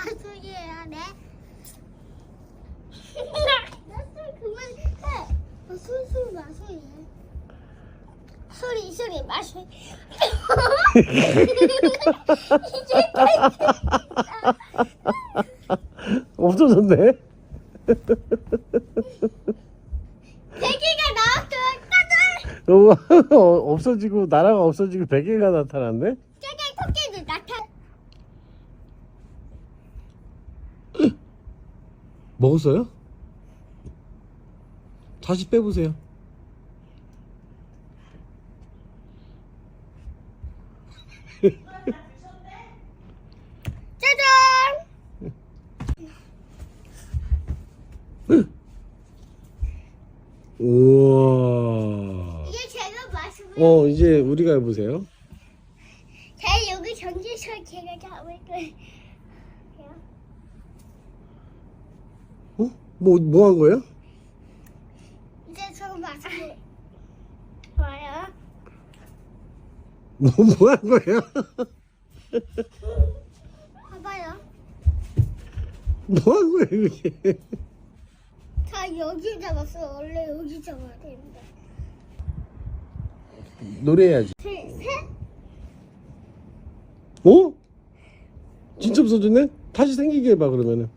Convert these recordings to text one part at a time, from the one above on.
엄마 소리예요, 네? 나술 그만해. 어, 술술 마술이야. 소리 소리 마술. 없어졌네. 베개가 나왔어. 없어지고 나라가 없어지고 베개가 나타났네. 먹었어요? 다시 빼보세요. 짜잔. 우와. 이게 제가 마시고. 어 이제 우리가 해보세요. 제 여기 전기서 제가 잡을 거예요. 뭐 뭐 한 거예요? 이제 저 마시고. 봐요. 뭐 뭐 한 거예요? 봐봐요. 뭐 한 거예요 이게? 다 여기 잡았어. 원래 여기 잡아야 되는데. 노래해야지. 셋, 셋. 어? 진짜 없어졌네? 다시 생기게 해봐 그러면은.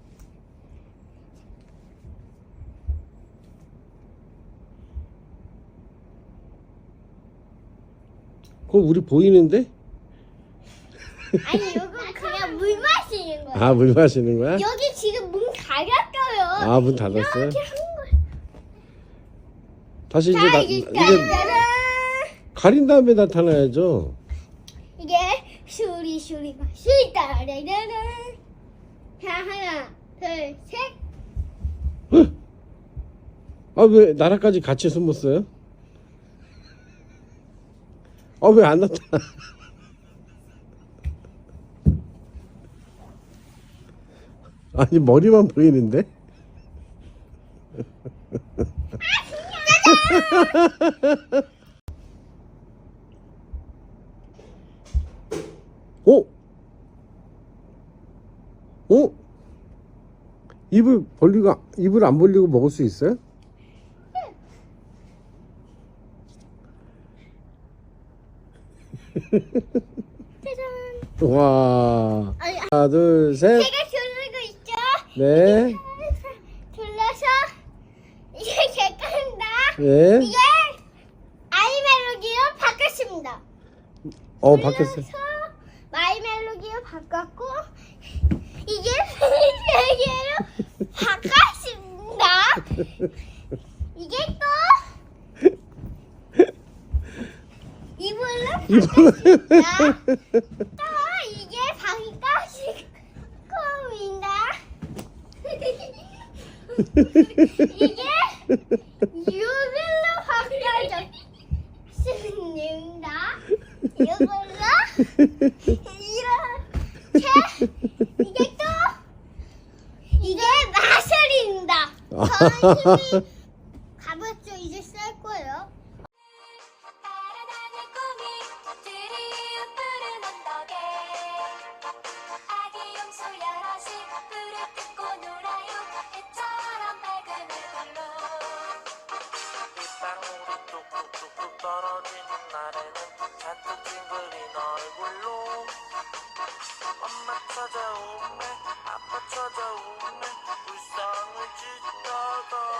그거 우리 보이는데? 아니 이거 그냥 물 마시는 거야. 아 물 마시는 거야? 여기 지금 문 닫았어요. 아 문 닫았어요? 이렇게 한 거야. 다시 이제 자 나, 이제 짜잔. 가린 다음에 나타나야죠. 이게 슈리 슈리 마시 따라라라. 자 하나 둘 셋. 아 왜 나라까지 같이 숨었어요? 아 왜안 나타나? 아니 머리만 보이는데? 오! 오! 입을 벌리고 입을 안 벌리고 먹을 수 있어요? 짜잔. 와 아니 하나 둘 셋 제가 돌리고 있죠. 네, 돌려서 이게 개간다. 네. 이게 아이멜로디로 바꿨습니다. 어 바뀌었어요. 돌려서 마이멜로디로 바꿨고 이게 세계로 바꿨습니다. 이게 또 이불로 바꿨습니다. 또 이게 바뀌었습니다. 이게 이걸로 바꿔줬습니다. 이걸로 이렇게 이게 또 이게 마술입니다. 저는 찾아오네 아빠 찾아오네 불쌍을 짓다가